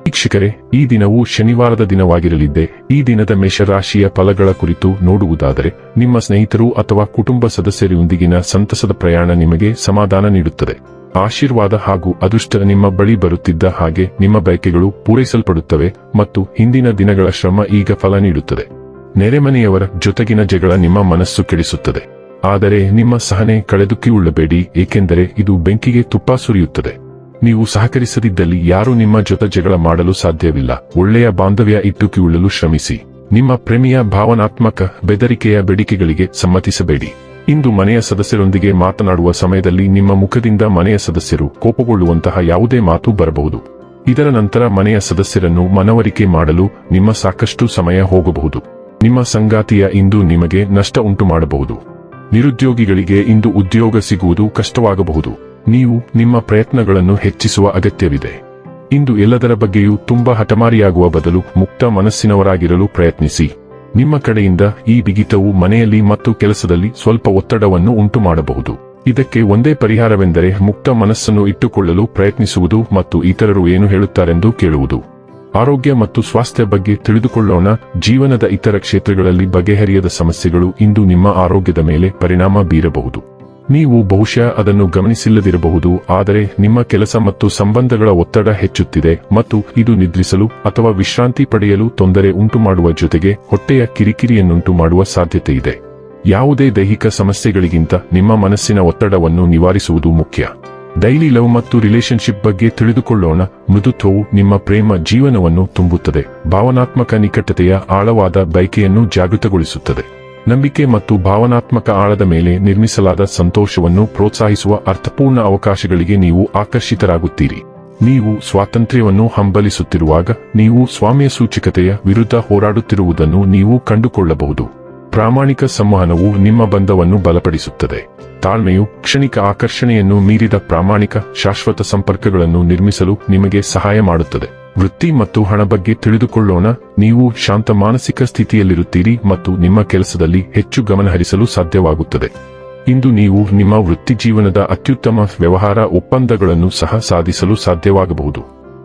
ವೀಕ್ಷಕರೇ, ಈ ದಿನವು ಶನಿವಾರದ ದಿನವಾಗಿರಲಿದ್ದೆ, ಈ ದಿನದ ಮೇಷರಾಶಿಯ ಫಲಗಳ ಕುರಿತು ನೋಡುವುದಾದರೆ, ನಿಮ್ಮ ಸ್ನೇಹಿತರು ಅಥವಾ ಕುಟುಂಬ ಸದಸ್ಯರೊಂದಿಗಿನ ಸಂತಸದ ಪ್ರಯಾಣ ನಿಮಗೆ ಸಮಾಧಾನ ನೀಡುತ್ತದೆ. ಆಶೀರ್ವಾದ ಹಾಗೂ ಅದೃಷ್ಟ ನಿಮ್ಮ ಬಳಿ ಬರುತ್ತಿದ್ದ ಹಾಗೆ ನಿಮ್ಮ ಬಯಕೆಗಳು ಪೂರೈಸಲ್ಪಡುತ್ತವೆ ಮತ್ತು ಹಿಂದಿನ ದಿನಗಳ ಶ್ರಮ ಈಗ ಫಲ ನೀಡುತ್ತದೆ. ನೆರೆಮನೆಯವರ ಜೊತೆಗಿನ ಜಗಳ ನಿಮ್ಮ ಮನಸ್ಸು ಕೆಡಿಸುತ್ತದೆ. ಆದರೆ ನಿಮ್ಮ ಸಹನೆ ಕಳೆದುಕಿಯುಳ್ಳಬೇಡಿ ಏಕೆಂದರೆ ಇದು ಬೆಂಕಿಗೆ ತುಪ್ಪ ಸುರಿಯುತ್ತದೆ. ನೀವು ಸಹಕರಿಸದಿದ್ದಲ್ಲಿ ಯಾರೂ ನಿಮ್ಮ ಜೊತೆ ಜಗಳ ಮಾಡಲು ಸಾಧ್ಯವಿಲ್ಲ. ಒಳ್ಳೆಯ ಬಾಂಧವ್ಯ ಇಟ್ಟುಕಿಯುಳ್ಳಲು ಶ್ರಮಿಸಿ. ನಿಮ್ಮ ಪ್ರೇಮಿಯ ಭಾವನಾತ್ಮಕ ಬೆದರಿಕೆಯ ಬೇಡಿಕೆಗಳಿಗೆ ಸಮ್ಮತಿಸಬೇಡಿ. ಇಂದು ಮನೆಯ ಸದಸ್ಯರೊಂದಿಗೆ ಮಾತನಾಡುವ ಸಮಯದಲ್ಲಿ ನಿಮ್ಮ ಮುಖದಿಂದ ಮನೆಯ ಸದಸ್ಯರು ಕೋಪಗೊಳ್ಳುವಂತಹ ಯಾವುದೇ ಮಾತು ಬರಬಹುದು. ಇದರ ನಂತರ ಮನೆಯ ಸದಸ್ಯರನ್ನು ಮನವರಿಕೆ ಮಾಡಲು ನಿಮ್ಮ ಸಾಕಷ್ಟು ಸಮಯ ಹೋಗಬಹುದು. ನಿಮ್ಮ ಸಂಗಾತಿಯ ಇಂದು ನಿಮಗೆ ನಷ್ಟ ಉಂಟು ಮಾಡಬಹುದು ನಿರುದ್ಯೋಗಿಗಳಿಗೆ ಇಂದು ಉದ್ಯೋಗ ಸಿಗುವುದು ಕಷ್ಟವಾಗಬಹುದು. ನೀವು ನಿಮ್ಮ ಪ್ರಯತ್ನಗಳನ್ನು ಹೆಚ್ಚಿಸುವ ಅಗತ್ಯವಿದೆ. ಇಂದು ಎಲ್ಲದರ ಬಗ್ಗೆಯೂ ತುಂಬಾ ಹಠಮಾರಿಯಾಗುವ ಬದಲು ಮುಕ್ತ ಮನಸ್ಸಿನವರಾಗಿರಲು ಪ್ರಯತ್ನಿಸಿ. ನಿಮ್ಮ ಕಡೆಯಿಂದ ಈ ಬಿಗಿತವು ಮನೆಯಲ್ಲಿ ಮತ್ತು ಕೆಲಸದಲ್ಲಿ ಸ್ವಲ್ಪ ಒತ್ತಡವನ್ನು ಉಂಟು ಮಾಡಬಹುದು ಇದಕ್ಕೆ ಒಂದೇ ಪರಿಹಾರವೆಂದರೆ ಮುಕ್ತ ಮನಸ್ಸನ್ನು ಇಟ್ಟುಕೊಳ್ಳಲು ಪ್ರಯತ್ನಿಸುವುದು ಮತ್ತು ಇತರರು ಏನು ಹೇಳುತ್ತಾರೆಂದು ಕೇಳುವುದು. ಆರೋಗ್ಯ ಮತ್ತು ಸ್ವಾಸ್ಥ್ಯ ಬಗ್ಗೆ ತಿಳಿದುಕೊಳ್ಳೋಣ. ಜೀವನದ ಇತರ ಕ್ಷೇತ್ರಗಳಲ್ಲಿ ಬಗೆಹರಿಯದ ಸಮಸ್ಯೆಗಳು ಇಂದು ನಿಮ್ಮ ಆರೋಗ್ಯದ ಮೇಲೆ ಪರಿಣಾಮ ಬೀರಬಹುದು. ನೀವು ಬಹುಶಃ ಅದನ್ನು ಗಮನಿಸಿಲ್ಲದಿರಬಹುದು, ಆದರೆ ನಿಮ್ಮ ಕೆಲಸ ಮತ್ತು ಸಂಬಂಧಗಳ ಒತ್ತಡ ಹೆಚ್ಚುತ್ತಿದೆ ಮತ್ತು ಇದು ನಿದ್ರಿಸಲು ಅಥವಾ ವಿಶ್ರಾಂತಿ ಪಡೆಯಲು ತೊಂದರೆ ಉಂಟುಮಾಡುವ ಜೊತೆಗೆ ಹೊಟ್ಟೆಯ ಕಿರಿಕಿರಿಯನ್ನುಂಟು ಮಾಡುವ ಸಾಧ್ಯತೆ ಇದೆ ಯಾವುದೇ ದೈಹಿಕ ಸಮಸ್ಯೆಗಳಿಗಿಂತ ನಿಮ್ಮ ಮನಸ್ಸಿನ ಒತ್ತಡವನ್ನು ನಿವಾರಿಸುವುದು ಮುಖ್ಯ. ಡೈಲಿ ಲವ್ ಮತ್ತು ರಿಲೇಶನ್ಶಿಪ್ ಬಗ್ಗೆ ತಿಳಿದುಕೊಳ್ಳೋಣ, ಮೃದುತ್ವವು ನಿಮ್ಮ ಪ್ರೇಮ ಜೀವನವನ್ನು ತುಂಬುತ್ತದೆ, ಭಾವನಾತ್ಮಕ ನಿಕಟತೆಯ ಆಳವಾದ ಬಯಕೆಯನ್ನು ಜಾಗೃತಗೊಳಿಸುತ್ತದೆ. ನಂಬಿಕೆ ಮತ್ತು ಭಾವನಾತ್ಮಕ ಆಳದ ಮೇಲೆ ನಿರ್ಮಿಸಲಾದ ಸಂತೋಷವನ್ನು ಪ್ರೋತ್ಸಾಹಿಸುವ ಅರ್ಥಪೂರ್ಣ ಅವಕಾಶಗಳಿಗೆ ನೀವು ಆಕರ್ಷಿತರಾಗುತ್ತೀರಿ. ನೀವು ಸ್ವಾತಂತ್ರ್ಯವನ್ನು ಹಂಬಲಿಸುತ್ತಿರುವಾಗ ನೀವು ಸ್ವಾಮ್ಯ ಸೂಚಕತೆಯ ವಿರುದ್ಧ ಹೋರಾಡುತ್ತಿರುವುದನ್ನು ನೀವು ಕಂಡುಕೊಳ್ಳಬಹುದು. ಪ್ರಾಮಾಣಿಕ ಸಂವಹನವು ನಿಮ್ಮ ಬಂಧವನ್ನು ಬಲಪಡಿಸುತ್ತದೆ. ತಾಳ್ಮೆಯು ಕ್ಷಣಿಕ ಆಕರ್ಷಣೆಯನ್ನು ಮೀರಿದ ಪ್ರಾಮಾಣಿಕ, ಶಾಶ್ವತ ಸಂಪರ್ಕಗಳನ್ನು ನಿರ್ಮಿಸಲು ನಿಮಗೆ ಸಹಾಯ ಮಾಡುತ್ತದೆ. ವೃತ್ತಿ ಮತ್ತು ಹಣ ಬಗ್ಗೆ ತಿಳಿದುಕೊಳ್ಳೋಣ. ನೀವು ಶಾಂತ ಮಾನಸಿಕ ಸ್ಥಿತಿಯಲ್ಲಿರುತ್ತೀರಿ ಮತ್ತು ನಿಮ್ಮ ಕೆಲಸದಲ್ಲಿ ಹೆಚ್ಚು ಗಮನಹರಿಸಲು ಸಾಧ್ಯವಾಗುತ್ತದೆ. ಇಂದು ನೀವು ನಿಮ್ಮ ವೃತ್ತಿ ಜೀವನದ ಅತ್ಯುತ್ತಮ ವ್ಯವಹಾರ ಒಪ್ಪಂದಗಳನ್ನು ಸಹ ಸಾಧಿಸಲು ಸಾಧ್ಯವಾಗಬಹುದು.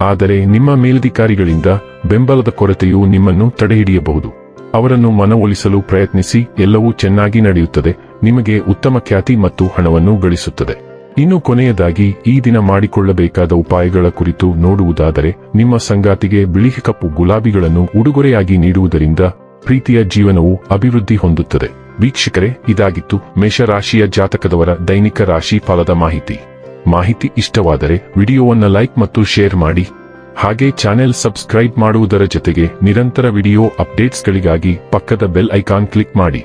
ಆದರೆ ನಿಮ್ಮ ಮೇಲಧಿಕಾರಿಗಳಿಂದ ಬೆಂಬಲದ ಕೊರತೆಯು ನಿಮ್ಮನ್ನು ತಡೆಹಿಡಿಯಬಹುದು. ಅವರನ್ನು ಮನವೊಲಿಸಲು ಪ್ರಯತ್ನಿಸಿ, ಎಲ್ಲವೂ ಚೆನ್ನಾಗಿ ನಡೆಯುತ್ತದೆ, ನಿಮಗೆ ಉತ್ತಮ ಖ್ಯಾತಿ ಮತ್ತು ಹಣವನ್ನು ಗಳಿಸುತ್ತದೆ. ಇನ್ನು ಕೊನೆಯದಾಗಿ ಈ ದಿನ ಮಾಡಿಕೊಳ್ಳಬೇಕಾದ ಉಪಾಯಗಳ ಕುರಿತು ನೋಡುವುದಾದರೆ, ನಿಮ್ಮ ಸಂಗಾತಿಗೆ ಬಿಳಿ ಕಪ್ಪು ಗುಲಾಬಿಗಳನ್ನು ಉಡುಗೊರೆಯಾಗಿ ನೀಡುವುದರಿಂದ ಪ್ರೀತಿಯ ಜೀವನವು ಅಭಿವೃದ್ಧಿ ಹೊಂದುತ್ತದೆ. ವೀಕ್ಷಕರೇ, ಇದಾಗಿತ್ತು ಮೇಷರಾಶಿಯ ಜಾತಕದವರ ದೈನಿಕ ರಾಶಿ ಫಲದ ಮಾಹಿತಿ. ಮಾಹಿತಿ ಇಷ್ಟವಾದರೆ ವಿಡಿಯೋವನ್ನು ಲೈಕ್ ಮತ್ತು ಶೇರ್ ಮಾಡಿ. ಹಾಗೆ ಚಾನೆಲ್ ಸಬ್ಸ್ಕ್ರೈಬ್ ಮಾಡುವುದರ ಜೊತೆಗೆ ನಿರಂತರ ವಿಡಿಯೋ ಅಪ್ಡೇಟ್ಸ್ಗಳಿಗಾಗಿ ಪಕ್ಕದ ಬೆಲ್ ಐಕಾನ್ ಕ್ಲಿಕ್ ಮಾಡಿ.